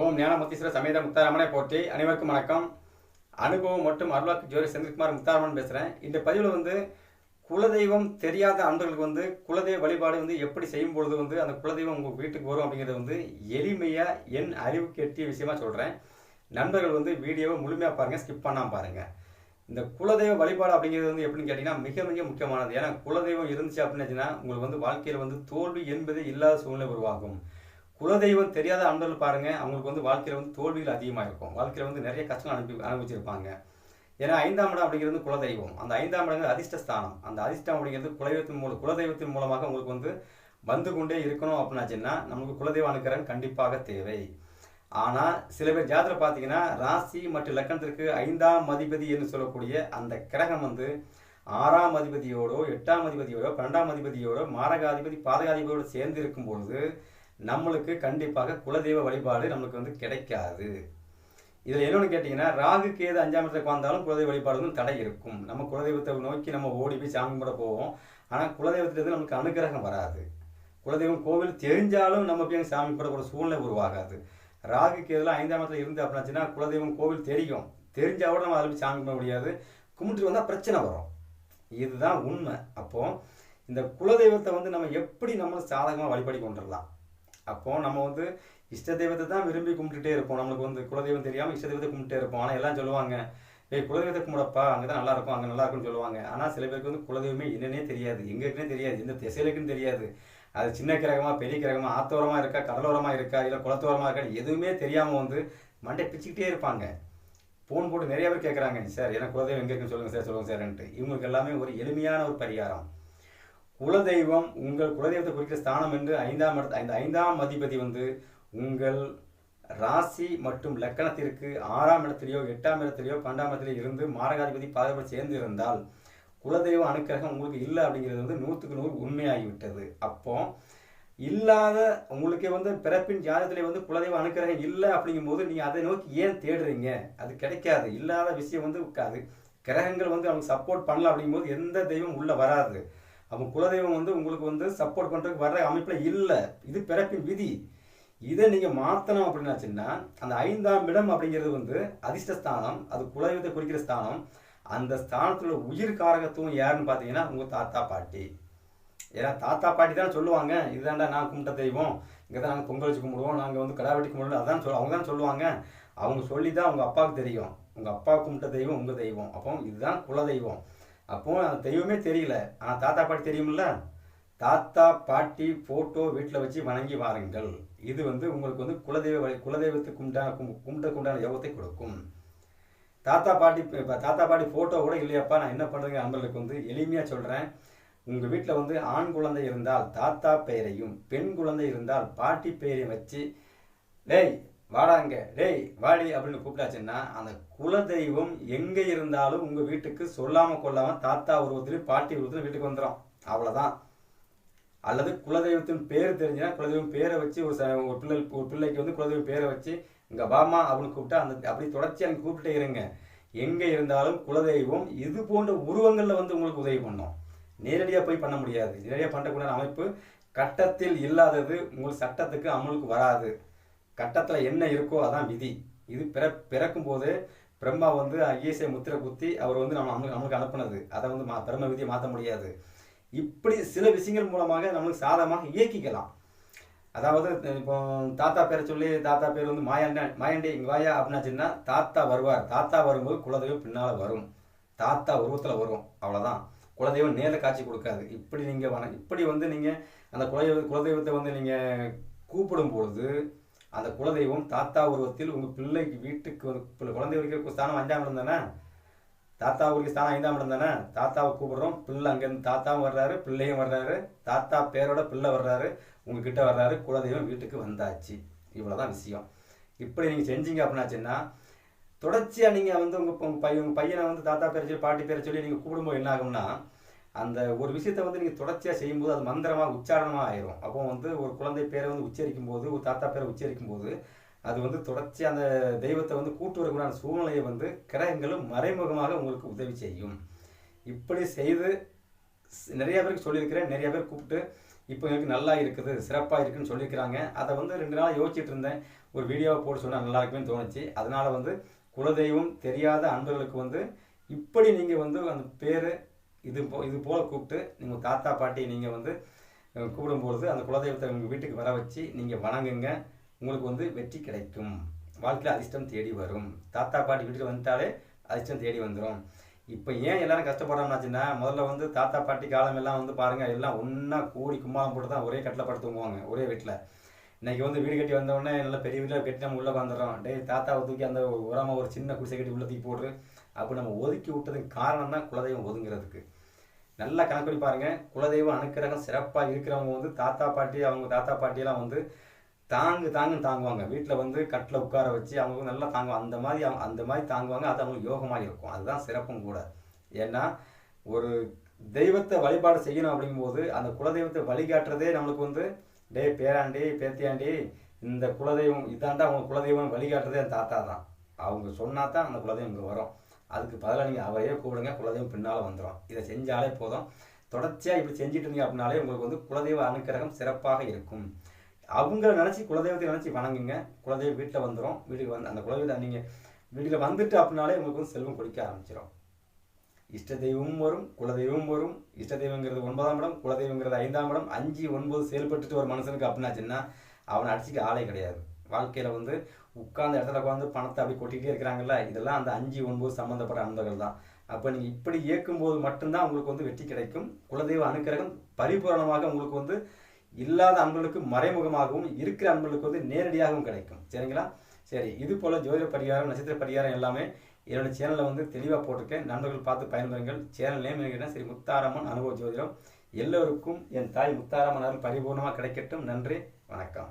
ஓம் ஞானமுத்தீஸ்வர சமேத முத்தாராமனை போற்றி. அனைவருக்கும் வணக்கம். அனுபவம் மற்றும் அருளாக்கு ஜோதி செந்தில்குமார் முத்தாராமன் பேசுகிறேன் இந்த பதிவில் வந்து குலதெய்வம் தெரியாத அன்பர்களுக்கு வந்து குலதெய்வ வழிபாடு வந்து எப்படி செய்யும் பொழுது வந்து அந்த குலதெய்வம் உங்கள் வீட்டுக்கு வரும் அப்படிங்கிறது வந்து எளிமையாக என் அறிவுக்கு எட்டிய விஷயமா சொல்கிறேன் நண்பர்கள் வந்து வீடியோவை முழுமையாக பாருங்கள் ஸ்கிப் பண்ணாமல் பாருங்கள் இந்த குலதெய்வ வழிபாடு அப்படிங்கிறது வந்து எப்படின்னு கேட்டிங்கன்னா மிக மிக முக்கியமானது. ஏன்னா குலதெய்வம் இருந்துச்சு அப்படின்னுச்சுன்னா உங்களுக்கு வந்து வாழ்க்கையில் வந்து தோல்வி என்பது இல்லாத சூழ்நிலை உருவாகும். குலதெய்வம் தெரியாத அன்பர்கள் பாருங்க அவங்களுக்கு வந்து வாழ்க்கையில் வந்து தோல்விகள் அதிகமாக இருக்கும் வாழ்க்கையில் வந்து நிறைய கஷ்டங்கள் அனுப்பி அனுபவிச்சிருப்பாங்க. ஏன்னா ஐந்தாம் இடம் அப்படிங்கிறது குலதெய்வம். அந்த ஐந்தாம் இடங்கிறது அதிர்ஷ்டஸ்தானம். அந்த அதிர்ஷ்டம் அப்படிங்கிறது குலதெய்வத்தின் மூலம் குலதெய்வத்தின் மூலமாக உங்களுக்கு வந்து வந்து கொண்டே இருக்கணும் அப்படின்னாச்சுன்னா நமக்கு குலதெய்வ அனுக்கிறன் கண்டிப்பாக தேவை. ஆனால் சில பேர் ஜாதகத்தில் பார்த்தீங்கன்னா ராசி மற்றும் லக்கணத்திற்கு ஐந்தாம் அதிபதி என்று சொல்லக்கூடிய அந்த கிரகம் வந்து ஆறாம் அதிபதியோடோ எட்டாம் அதிபதியோடோ பன்னெண்டாம் அதிபதியோடோ மாரகாதிபதி பாதகாதிபதியோடு சேர்ந்து இருக்கும் பொழுது நம்மளுக்கு கண்டிப்பாக குலதெய்வ வழிபாடு நம்மளுக்கு வந்து கிடைக்காது. இதில் என்னென்னு கேட்டிங்கன்னா ராகு கேது அஞ்சாம் இடத்துல உட்காந்தாலும் குலதெய்வ வழிபாடு வந்து தடை இருக்கும். நம்ம குலதெய்வத்தை நோக்கி நம்ம ஓடி போய் சாமி கும்பிட போவோம். ஆனால் குலதெய்வத்திலிருந்து நமக்கு அனுகிரகம் வராது. குலதெய்வம் கோவில் தெரிஞ்சாலும் நம்ம போய் சாமி கும்பிடக்கூடிய சூழ்நிலை உருவாகாது. ராகு கேதுல ஐந்தாம் இடத்துல இருந்து அப்படின்னாச்சுன்னா குலதெய்வம் கோவில் தெரியும். தெரிஞ்சால் கூட நம்ம அதில் போய் சாமி கும்பிட முடியாது. கும்பிட்டு வந்தால் பிரச்சனை வரும். இதுதான் உண்மை. அப்போது இந்த குலதெய்வத்தை வந்து நம்ம எப்படி நம்ம சாதகமாக வழிபடி கொண்டுடலாம்? அப்போ நம்ம வந்து இஷ்ட தெய்வத்தை தான் விரும்பி கும்பிட்டுட்டே இருப்போம். நம்மளுக்கு வந்து குலதெய்வம் தெரியாமல் இஷ்ட தெய்வத்தை கும்பிட்டே இருப்போம். ஆனால் எல்லாம் சொல்லுவாங்க ஏய் குலதெய்வத்தை கும்பிடப்பா அங்கே தான் நல்லா இருக்கும் அங்கே நல்லா இருக்கும்னு சொல்லுவாங்க. ஆனால் சில பேருக்கு வந்து குலதெய்வமே என்னன்னே தெரியாது. எங்கே இருக்குன்னே தெரியாது. எந்த திசையிலுக்குன்னு தெரியாது. அது சின்ன கிரகமா பெரிய கிரகமா ஆத்தோரமாக இருக்கா கடலோரமாக இருக்கா இல்லை குளத்தோரமாக இருக்கான்னு எதுவுமே தெரியாமல் வந்து மண்டை பிச்சுக்கிட்டே இருப்பாங்க. ஃபோன் போட்டு நிறைய பேர் கேட்குறாங்க சார் எனக்கு குலதெய்வம் எங்கே இருக்குன்னு சொல்லுங்கள் சார் சொல்லுங்கள் சார்ன்ட்டு இவங்களுக்கு எல்லாமே ஒரு எளிமையான ஒரு பரிகாரம். குலதெய்வம் உங்கள் குலதெய்வத்தை குறிக்கிற ஸ்தானம் என்று ஐந்தாம் இடத்து ஐந்து ஐந்தாம் அதிபதி வந்து உங்கள் ராசி மற்றும் லக்கணத்திற்கு ஆறாம் இடத்திலேயோ எட்டாம் இடத்திலேயோ பன்னெண்டாம் இடத்திலேயோ இருந்து மாரகாதிபதி பாதகம் சேர்ந்து இருந்தால் குலதெய்வ அனுக்கிரகம் உங்களுக்கு இல்லை அப்படிங்கிறது வந்து நூற்றுக்கு நூறு உண்மையாகிவிட்டது. அப்போ இல்லாத உங்களுக்கே வந்து பிறப்பின் ஜாதகத்திலே வந்து குலதெய்வ அனுக்கிரகம் இல்லை அப்படிங்கும்போது நீங்கள் அதை நோக்கி ஏன் தேடுறீங்க? அது கிடைக்காது. இல்லாத விஷயம் வந்து அது கிரகங்கள் வந்து அவங்க சப்போர்ட் பண்ணல அப்படிங்கும்போது எந்த தெய்வம் உள்ளே வராது. அப்போ குலதெய்வம் வந்து உங்களுக்கு வந்து சப்போர்ட் பண்ணுறதுக்கு வர்ற அமைப்பில் இல்லை. இது பிறப்பின் விதி. இதை நீங்கள் மாற்றணும் அப்படின்னாச்சுன்னா அந்த ஐந்தாம் இடம் அப்படிங்கிறது வந்து அதிர்ஷ்டஸ்தானம் அது குலதெய்வத்தை குறிக்கிற ஸ்தானம். அந்த ஸ்தானத்தில் உயிர் காரகத்துவம் யாருன்னு பார்த்தீங்கன்னா உங்கள் தாத்தா பாட்டி. ஏன்னா தாத்தா பாட்டி தான் சொல்லுவாங்க இதுதான்டா நான் கும்பிட்ட தெய்வம். இங்கே தான் நாங்கள் பொங்கல் வச்சு கும்பிடுவோம். நாங்கள் வந்து கடா வெட்டி கும்பிடுவோம் அதான் சொல் அவங்க தான் சொல்லுவாங்க. அவங்க சொல்லி தான் உங்கள் அப்பாவுக்கு தெரியும். உங்கள் அப்பா கும்பிட்ட தெய்வம் உங்கள் தெய்வம். அப்போ இதுதான் குல தெய்வம் அப்போ தெய்வமே தெரியல. ஆனால் தாத்தா பாட்டி தெரியும்ல தாத்தா பாட்டி ஃபோட்டோ வீட்டில் வச்சு வணங்கி வாருங்கள். இது வந்து உங்களுக்கு வந்து குலதெய்வ வழி குலதெய்வத்துக்கு கும்பிட்டான கும்பிட்டுக்கு உண்டான யோகத்தை கொடுக்கும். தாத்தா பாட்டி இப்போ தாத்தா பாட்டி ஃபோட்டோ கூட இல்லையாப்பா நான் என்ன பண்ணுறேங்க அன்பர்களுக்கு வந்து எளிமையாக சொல்கிறேன் உங்கள் வீட்டில் வந்து ஆண் குழந்தை இருந்தால் தாத்தா பெயரையும் பெண் குழந்தை இருந்தால் பாட்டி பெயரையும் வச்சு டேய் வாடாங்க. டேய் வாடி அப்படின்னு கூப்பிட்டாச்சுன்னா அந்த குலதெய்வம் எங்கே இருந்தாலும் உங்கள் வீட்டுக்கு சொல்லாமல் கொள்ளாமல் தாத்தா உருவத்திலையும் பாட்டி உருவத்திலும் வீட்டுக்கு வந்துடும் அவ்வளோதான் அல்லது குலதெய்வத்தின் பேர் தெரிஞ்சுன்னா குலதெய்வம் பேரை வச்சு ஒரு ச ஒரு பிள்ளை ஒரு பிள்ளைக்கு வந்து குலதெய்வம் பேரை வச்சு இங்கே பாமா அப்படின்னு கூப்பிட்டா அந்த அப்படி தொடர்ச்சி அங்கே கூப்பிட்டே இருங்க. எங்கே இருந்தாலும் குலதெய்வம் இது போன்ற உருவங்களில் வந்து உங்களுக்கு உதவி பண்ணும். நேரடியாக போய் பண்ண முடியாது. நேரடியாக பண்ணக்கூடிய அமைப்பு கட்டத்தில் இல்லாதது உங்கள் சட்டத்துக்கு அமலுக்கு வராது. கட்டத்தில் என்ன இருக்கோ அதான் விதி. இது பிற பிறக்கும் போது பிரம்மா வந்து ஈசை முத்திரை குத்தி அவர் வந்து நம்ம நம்மளுக்கு நம்மளுக்கு அனுப்புனது. அதை வந்து மா பிரம்ம விதியை மாற்ற முடியாது. இப்படி சில விஷயங்கள் மூலமாக நம்மளுக்கு சாதகமாக இயக்கிக்கலாம். அதாவது இப்போ தாத்தா பேரை சொல்லி தாத்தா பேர் வந்து மாயாண்ட மாயாண்டி இங்கே வாயா அப்படின்னாச்சுன்னா தாத்தா வருவார். தாத்தா வரும்போது குலதெய்வம் பின்னால் வரும். தாத்தா உருவத்தில் வரும். அவ்வளோதான் குலதெய்வம் நேரில் காட்சி கொடுக்காது. இப்படி நீங்கள் வன இப்படி வந்து நீங்கள் அந்த குலதெய்வ குலதெய்வத்தை வந்து நீங்கள் கூப்பிடும் பொழுது அந்த குலதெய்வம் தாத்தா உருவத்தில் உங்கள் பிள்ளைக்கு வீட்டுக்கு வந்து குழந்தை வரைக்கும் ஸ்தானம் அஞ்சாம் இடம் தானே? தாத்தா ஊருக்கு ஸ்தானம் ஐந்தாம் இடம் தானே? தாத்தாவை கூப்பிடுறோம் பிள்ளை அங்கேருந்து தாத்தாவும் வர்றாரு பிள்ளையும் வர்றாரு தாத்தா பேரோட பிள்ளை வர்றாரு உங்ககிட்ட வர்றாரு குலதெய்வம் வீட்டுக்கு வந்தாச்சு. இவ்வளோதான் விஷயம். இப்படி நீங்கள் செஞ்சீங்க அப்படின்னாச்சுன்னா தொடர்ச்சியாக நீங்கள் வந்து உங்கள் உங்கள் பையன் உங்கள் பையனை வந்து தாத்தா பேரை சொல்லி பாட்டி பேரை சொல்லி நீங்கள் கூப்பிடும்போது என்ன ஆகும்னா அந்த ஒரு விஷயத்தை வந்து நீங்கள் தொடர்ச்சியாக செய்யும்போது அது மந்திரமாக உச்சாரணமாக ஆயிரும். அப்போ வந்து ஒரு குழந்தை பேரை வந்து உச்சரிக்கும் போது ஒரு தாத்தா பேரை உச்சரிக்கும் போது அது வந்து தொடர்ச்சி அந்த தெய்வத்தை வந்து கூட்டு வரக்கூடிய சூழ்நிலையை வந்து கிரகங்களும் மறைமுகமாக உங்களுக்கு உதவி செய்யும். இப்படி செய்து நிறைய பேருக்கு சொல்லியிருக்கிறேன் நிறைய பேர் கூப்பிட்டு இப்போ எனக்கு நல்லா இருக்குது சிறப்பாக இருக்குன்னு சொல்லியிருக்கிறாங்க. அதை வந்து ரெண்டு நாள் யோசிச்சுட்டு இருந்தேன். ஒரு வீடியோவை போட்டு சொன்னால் நல்லா இருக்குன்னு தோணுச்சு. அதனால் வந்து குலதெய்வம் தெரியாத அன்பர்களுக்கு வந்து இப்படி நீங்கள் வந்து அந்த பேர் இது போ இது போல் கூப்பிட்டு நீங்கள் தாத்தா பாட்டி நீங்கள் வந்து கூப்பிடும்பொழுது அந்த குலதெய்வத்தை உங்கள் வீட்டுக்கு வர வச்சு நீங்கள் வணங்குங்க. உங்களுக்கு வந்து வெற்றி கிடைக்கும். வாழ்க்கையில் அதிர்ஷ்டம் தேடி வரும். தாத்தா பாட்டி வீட்டுக்கு வந்துட்டாலே அதிர்ஷ்டம் தேடி வந்துடும் இப்போ ஏன் எல்லாரும் கஷ்டப்படுறோம்னாச்சுன்னா முதல்ல வந்து தாத்தா பாட்டி காலம் எல்லாம் வந்து பாருங்கள் எல்லாம் ஒன்றா கூடி கும்மாளம் போட்டு தான் ஒரே கட்டில் படுத்து தூங்குவாங்க ஒரே வீட்டில். இன்றைக்கி வந்து வீடு கட்டி வந்தவொடனே நல்லா பெரிய வீட்டில் கட்டி நம்ம உள்ளே வந்துடுறோம் டே தாத்தாவை தூக்கி அந்த உரமாக ஒரு சின்ன குடிசை கட்டி உள்ளே தூக்கி போட்டு அப்போ நம்ம ஒதுக்கி விட்டதுக்கு காரணம் தான் குலதெய்வம் ஒதுங்கிறதுக்கு. நல்லா கணக்கு பாருங்கள் பாருங்க. குலதெய்வம் அனுக்கிரகம் சிறப்பாக இருக்கிறவங்க வந்து தாத்தா பாட்டி அவங்க தாத்தா பாட்டியெல்லாம் வந்து தாங்கு தாங்குன்னு தாங்குவாங்க. வீட்டில் வந்து கட்டில் உட்கார வச்சு அவங்க நல்லா தாங்குவாங்க. அந்த மாதிரி அவங்க அந்த மாதிரி தாங்குவாங்க. அது அவங்களுக்கு யோகமாக இருக்கும். அதுதான் சிறப்பும் கூட. ஏன்னா ஒரு தெய்வத்தை வழிபாடு செய்யணும் அப்படிங்கும்போது அந்த குலதெய்வத்தை வழிகாட்டுறதே நம்மளுக்கு வந்து டேய் பேராண்டி பேத்தியாண்டி இந்த குலதெய்வம் இதாண்டா அவங்க குலதெய்வம் வழிகாட்டுறதே அந்த தாத்தா தான். அவங்க சொன்னா தான் அந்த குலதெய்வம் இங்கே வரும். அதுக்கு பதிலாக நீங்கள் அவரையே கூப்பிடுங்க குலதெய்வம் பின்னால் வந்துடும் இதை செஞ்சாலே போதும். தொடர்ச்சியாக இப்படி செஞ்சுட்டு இருந்தீங்க அப்படின்னாலே உங்களுக்கு வந்து குலதெய்வ அனுக்கிரகம் சிறப்பாக இருக்கும். அவங்கள நினச்சி குலதெய்வத்தை நினச்சி வணங்குங்க. குலதெய்வம் வீட்டில் வந்துடும் வீட்டுக்கு வந்து அந்த குலதெய்வத்தை நீங்கள் வீட்டில் வந்துட்டு அப்படின்னாலே உங்களுக்கு வந்து செல்வம் குடிக்க ஆரம்பிச்சிடும் இஷ்ட தெய்வமும் வரும் குலதெய்வமும் வரும். இஷ்ட தெய்வங்கிறது ஒன்பதாம் இடம் குலதெய்வங்கிறது ஐந்தாம் இடம். அஞ்சு ஒன்பது செயல்பட்டுட்டு ஒரு மனுஷனுக்கு அப்படின்னாச்சுன்னா அவனை அடிச்சுக்க ஆளே கிடையாது. வாழ்க்கையில் வந்து உட்கார்ந்த இடத்துல உட்காந்து பணத்தை அப்படி கொட்டிகிட்டே இருக்கிறாங்கல்ல இதெல்லாம் அந்த அஞ்சு ஒன்பது சம்மந்தப்பட்ட அன்பர்கள் தான். அப்போ நீங்கள் இப்படி இயக்கும்போது மட்டும்தான் உங்களுக்கு வந்து வெற்றி கிடைக்கும். குலதெய்வ அனுக்கிரகம் பரிபூரணமாக உங்களுக்கு வந்து இல்லாத அன்பர்களுக்கு மறைமுகமாகவும் இருக்கிற அன்பர்களுக்கு வந்து நேரடியாகவும் கிடைக்கும். சரிங்களா? சரி இது போல ஜோதிட பரிகாரம் நட்சத்திர பரிகாரம் எல்லாமே என்னோட சேனலில் வந்து தெளிவாக போட்டிருக்கேன். நண்பர்கள் பார்த்து பயன்பெறுங்கள். சேனல் நேம் என்ன சரி முத்தாரம்மன் அனுபவ ஜோதிடம். எல்லோருக்கும் என் தாய் முத்தாரம்மன் அருள் பரிபூர்ணமாக கிடைக்கட்டும். நன்றி வணக்கம்.